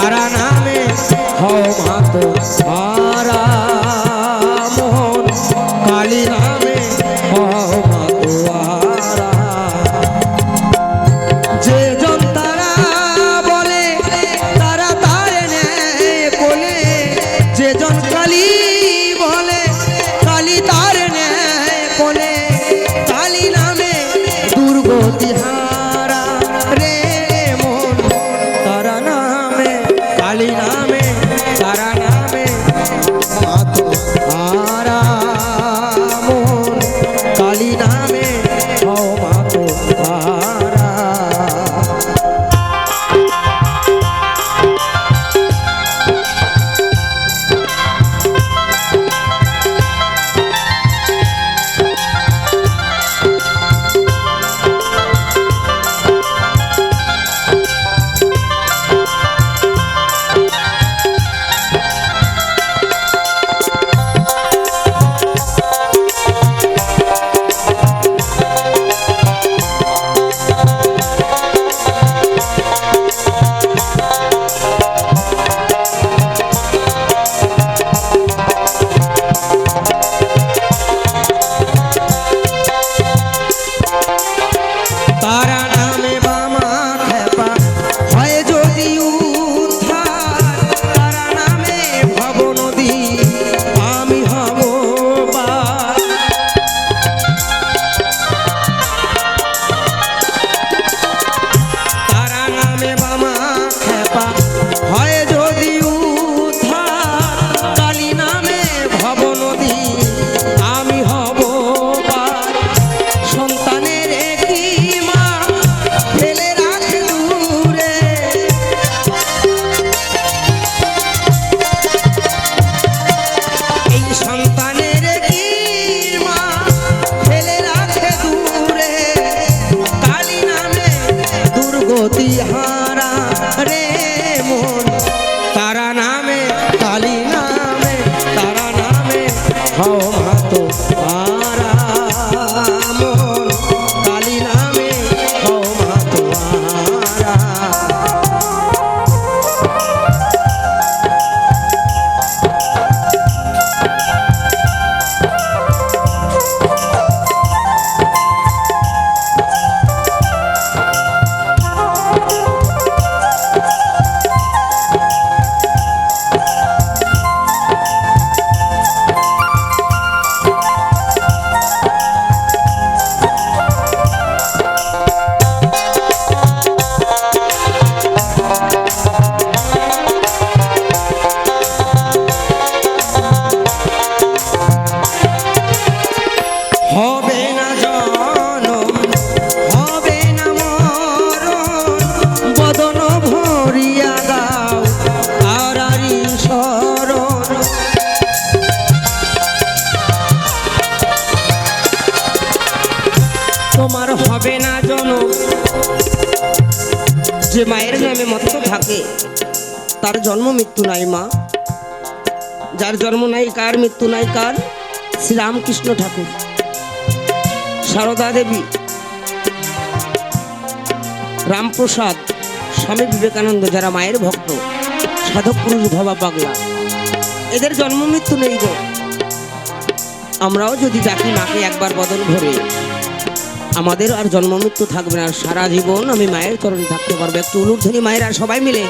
তারা নামে হও মাত মোহন। কালী নামে হও মাত যে জন তারা বলে, তারা তারে নেয় বলে যে জন হও মাতো আরা কালী নামে হও মাতো আরা তোমার হবে না জনম যে মায়ের নামে মত্ত থাকে, তার জন্ম মৃত্যু নাই মা। যার জন্ম নাই, কার মৃত্যু নাই, কার? শ্রীরামকৃষ্ণ ঠাকুর। সারদা দেবী, রামপ্রসাদ, স্বামী বিবেকানন্দ যারা মায়ের ভক্ত, সাধক পুরুষ ভবা পাগলা, এদের জন্ম মৃত্যু নেই গো। আমরাও যদি ডাকি মাকে একবার বদল ভরে আমাদের আর জন্মমৃত্যু থাকবে না। সারা জীবন আমি মায়ের চরণে থাকতে পারব। একটু উলুধ্বনি মায়ের আর সবাই মিলে